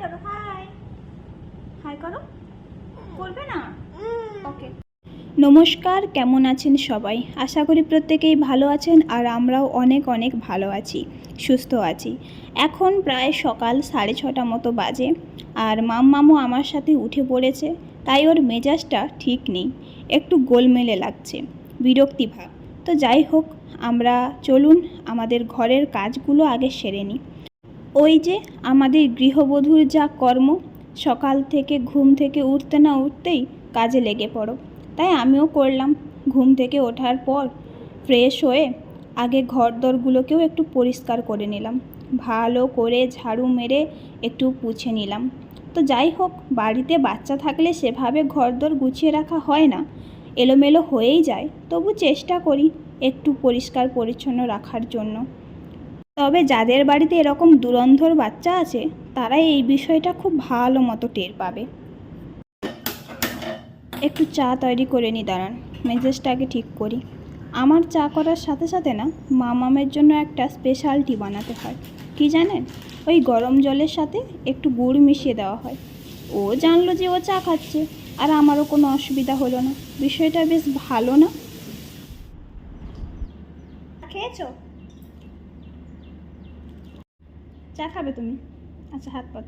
করো high high করো। করবে না? ওকে নমস্কার কেমন আছেন সবাই? আশা করি প্রত্যেকেই ভালো আছেন আর আমরাও অনেক অনেক ভালো আছি সুস্থ আছি। এখন প্রায় সকাল সাড়ে ছটা মতো বাজে আর মাম মামু আমার সাথে উঠে পড়েছে তাই ওর মেজাজটা ঠিক নেই। একটু গোলমেলে লাগছে বিরক্তি ভাব। তো যাই হোক আমরা চলুন আমাদের ঘরের কাজগুলো আগে সেরে নিই। ওই যে আমাদের গৃহবধূর যা কর্ম, সকাল থেকে ঘুম থেকে উঠতে না উঠতেই কাজে লেগে পড়ো। তাই আমিও করলাম। ঘুম থেকে ওঠার পর ফ্রেশ হয়ে আগে ঘর দরগুলোকেও একটু পরিষ্কার করে নিলাম। ভালো করে ঝাড়ু মেরে একটু পুছে নিলাম। তো যাই হোক, বাড়িতে বাচ্চা থাকলে সেভাবে ঘরদোর গুছিয়ে রাখা হয় না। এলোমেলো হয়েই যায়। তবু চেষ্টা করি একটু পরিষ্কার পরিচ্ছন্ন রাখার জন্য। তবে যাদের বাড়িতে এরকম দুরন্ধর বাচ্চা আছে তারা এই বিষয়টা খুব ভালো মতো টের পাবে। একটু চা তৈরি করে নি, দাঁড়ান। মেজাজটাকে ঠিক করি। আমার চা করার সাথে সাথে না, মামামের জন্য একটা স্পেশাল টি বানাতে হয়। কি জানেন? ওই গরম জলের সাথে একটু গুড় মিশিয়ে দেওয়া হয়। ও জানলো যে ও চা খাচ্ছে, আর আমারও কোনো অসুবিধা হলো না। বিষয়টা বেশ ভালো না? খেয়েছো? চা খাবে তুমি? আচ্ছা হাত পাত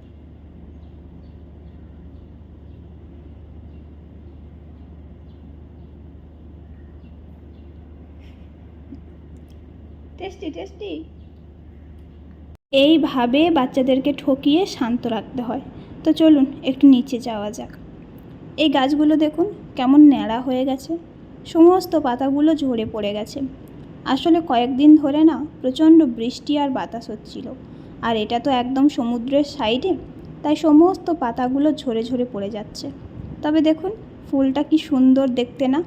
টেস্টি টেস্টি। এইভাবে বাচ্চাদেরকে ঠকিয়ে শান্ত রাখতে হয়। তো চলুন, একটু নিচে যাওয়া যাক। এই গাছগুলো দেখুন, কেমন ন্যাড়া হয়ে গেছে। সমস্ত পাতাগুলো ঝরে পড়ে গেছে। আসলে কয়েকদিন ধরে না, প্রচণ্ড বৃষ্টি আর বাতাস হচ্ছিল। আর এটা তো একদম সমুদ্রের সাইডে, তাই সমস্ত পাতাগুলো ঝরে ঝরে পড়ে যাচ্ছে। তবে দেখুন, ফুলটা কি সুন্দর দেখতে না?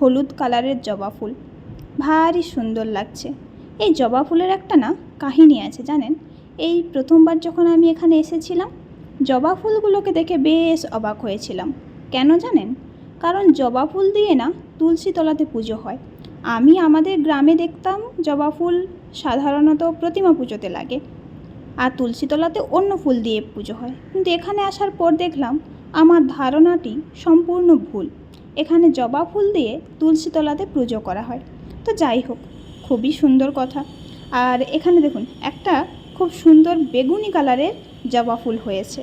হলুদ কালারের জবা ফুল। ভারী সুন্দর লাগছে। এই জবা ফুলের একটা না, কাহিনী আছে, জানেন? এই প্রথমবার যখন আমি এখানে এসেছিলাম, জবা ফুলগুলোকে দেখে বেশ অবাক হয়েছিলাম। কেন জানেন? কারণ জবা ফুল দিয়ে না, তুলসী তলাতে পুজো হয়। আমি আমাদের গ্রামে দেখতাম জবা ফুল সাধারণত প্রতিমা পুজোতে লাগে। আর তুলসীতলাতে অন্য ফুল দিয়ে পুজো হয়। কিন্তু এখানে আসার পর দেখলাম আমার ধারণাটি সম্পূর্ণ ভুল। এখানে জবা ফুল দিয়ে তুলসীতলাতে পুজো করা হয়। তো যাই হোক, খুবই সুন্দর কথা। আর এখানে দেখুন, একটা খুব সুন্দর বেগুনি কালারের জবা ফুল হয়েছে।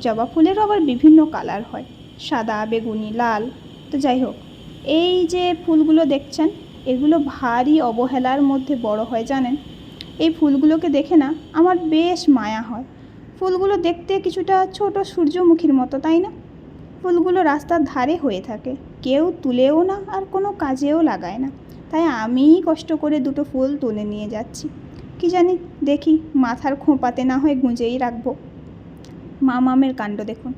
জবা ফুলেরও আবার বিভিন্ন কালার হয়। সাদা, বেগুনি, লাল। তো যাই হোক, এই যে ফুলগুলো দেখছেন, এগুলো ভারী অবহেলার মধ্যে বড় হয় জানেন? এই ফুলগুলোকে দেখে না আমার বেশ মায়া হয়। ফুলগুলো দেখতে কিছুটা ছোট সূর্যমুখীর মতো, তাই না? ফুলগুলো রাস্তার ধারে হয়ে থাকে। কেউ তুলেও না আর কোনো কাজেও লাগায় না। তাই আমিই কষ্ট করে দুটো ফুল তুলে নিয়ে যাচ্ছি। কি জানি দেখি মাথার খোঁপাতে না হয় গুঁজেই রাখব। মামামের কাণ্ড দেখুন।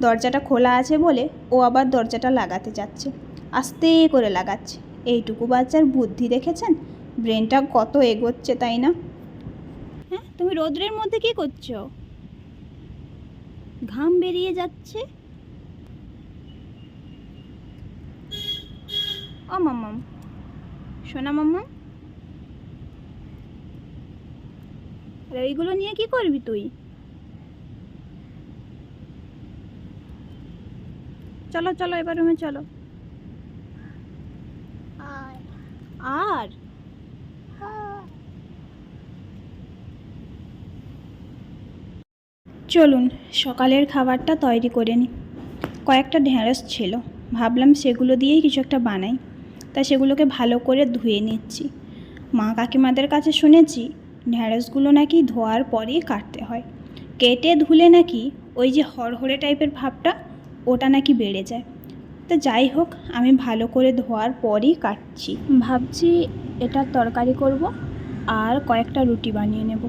দরজাটা খোলা আছে বলে ও আবার দরজাটা লাগাতে যাচ্ছে। আস্তে করে লাগাচ্ছে। এইটুকু বাচ্চার বুদ্ধি দেখেছেন? ব্রেনটা কত এগোচ্ছে, তাই না? হ্যাঁ তুমি রোদ্রের মধ্যে কি করছ? ঘাম বেরিয়ে যাচ্ছে? ও মাম্মাম, সোনা মাম্মাম। এইগুলো নিয়ে কি করবি তুই? চলো চলো, এবার রুমে চলো আর চলুন, সকালের খাবারটা তৈরি করে নিই কয়েকটা ঢেঁড়স ছিল। ভাবলাম সেগুলো দিয়েই কিছু একটা বানাই। তা সেগুলোকে ভালো করে ধুয়ে নিচ্ছি। মা কাকিমাদের কাছে শুনেছি, ঢেঁড়সগুলো নাকি ধোয়ার পরেই কাটতে হয়। কেটে ধুলে নাকি ওই যে হরহরে টাইপের ভাবটা, ওটা নাকি বেড়ে যায়। তো যাই হোক, আমি ভালো করে ধোয়ার পরই কাটছি। ভাবছি এটা তরকারি করব আর কয়েকটা রুটি বানিয়ে নেব।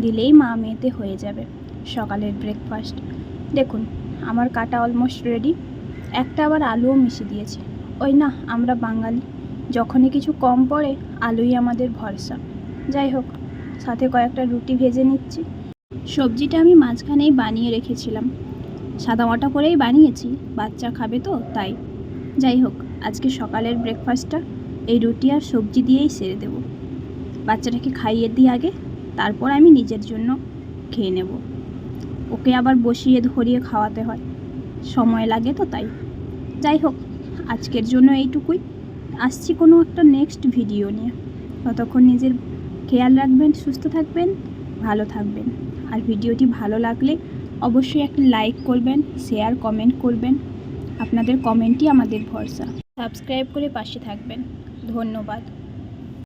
দিলেই মা মেয়েতে হয়ে যাবে। সকালের ব্রেকফাস্ট দেখুন, আমার কাটা অলমোস্ট রেডি একটা আবার আলুও মিশিয়ে দিয়েছে। ওই না, আমরা বাঙালি। যখনই কিছু কম পড়ে, আলুই আমাদের ভরসা। যাই হোক, সাথে কয়েকটা রুটি ভেজে নিচ্ছি। সবজিটা আমি মাঝখানেই বানিয়ে রেখেছিলাম। সাদামাটা করেই বানিয়েছি, বাচ্চা খাবে তো, তাই। যাই হোক, আজকে সকালের ব্রেকফাস্টটা এই রুটি আর সবজি দিয়েই সেরে দেব। বাচ্চাটাকে খাইয়ে দিই আগে, তারপর আমি নিজের জন্য খেয়ে নেব। ওকে আবার বসিয়ে ধরিয়ে খাওয়াতে হয়। সময় লাগে তো তাই। যাই হোক, আজকের জন্য এইটুকুই। আসছি কোনো একটা নেক্সট ভিডিও নিয়ে। ততক্ষণ নিজের খেয়াল রাখবেন, সুস্থ থাকবেন, ভালো থাকবেন। আর ভিডিওটি ভালো লাগলে অবশ্যই একটা লাইক করবেন শেয়ার কমেন্ট করবেন। আপনাদের কমেন্টই আমাদের ভরসা। সাবস্ক্রাইব করে পাশে থাকবেন। ধন্যবাদ।